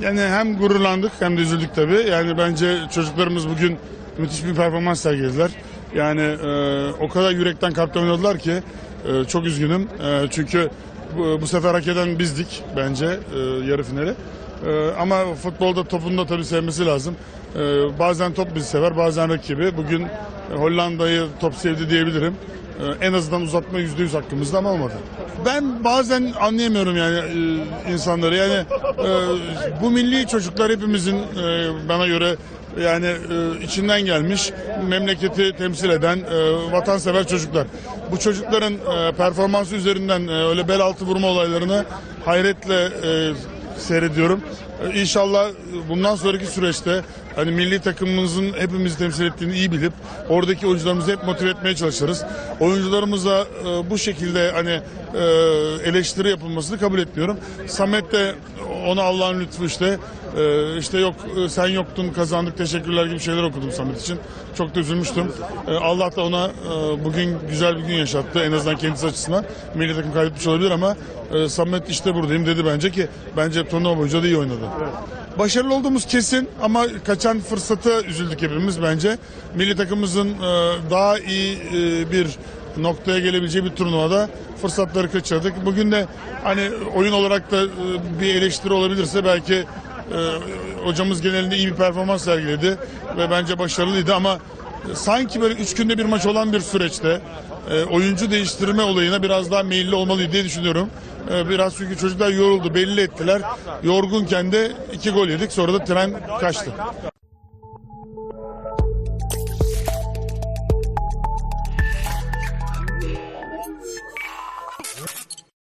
Yani hem gururlandık hem de üzüldük tabii. Yani bence çocuklarımız bugün müthiş bir performans sergilediler. Yani e, o kadar yürekten kalpten oynadılar ki e, çok üzgünüm. E, çünkü bu, bu sefer hak eden bizdik bence e, yarı finali. E, ama futbolda topun da tabii sevmesi lazım. E, bazen top bizi sever, bazen rakibi. Bugün Hollanda'yı top sevdi diyebilirim. E, en azından uzatma yüzde yüz hakkımızda ama olmadı. Ben bazen anlayamıyorum yani e, insanları. Yani e, bu milli çocuklar hepimizin e, bana göre yani içinden gelmiş, memleketi temsil eden vatansever çocuklar. Bu çocukların performansı üzerinden öyle bel altı vurma olaylarını hayretle seyrediyorum. Ee, İnşallah bundan sonraki süreçte hani milli takımımızın hepimizi temsil ettiğini iyi bilip oradaki oyuncularımızı hep motive etmeye çalışırız. Oyuncularımıza e, bu şekilde hani e, eleştiri yapılmasını kabul etmiyorum. Samet de ona Allah'ın lütfu işte e, işte yok e, sen yoktun kazandık teşekkürler gibi şeyler okudum Samet için. Çok da üzülmüştüm. E, Allah da ona e, bugün güzel bir gün yaşattı en azından kendisi açısından. Milli takım kaybetmiş olabilir ama e, Samet işte buradayım dedi bence ki bence turnuva boyunca da iyi oynadı. Başarılı olduğumuz kesin ama kaçan fırsata üzüldük hepimiz bence. Milli takımımızın e, daha iyi e, bir noktaya gelebileceği bir turnuvada fırsatları kaçırdık. Bugün de hani oyun olarak da e, bir eleştiri olabilirse belki hocamız genelinde iyi bir performans sergiledi ve bence başarılıydı ama sanki böyle üç günde bir maç olan bir süreçte oyuncu değiştirme olayına biraz daha meyilli olmalıydı diye düşünüyorum. Biraz çünkü çocuklar yoruldu belli ettiler. Yorgunken de iki gol yedik sonra da tren kaçtı.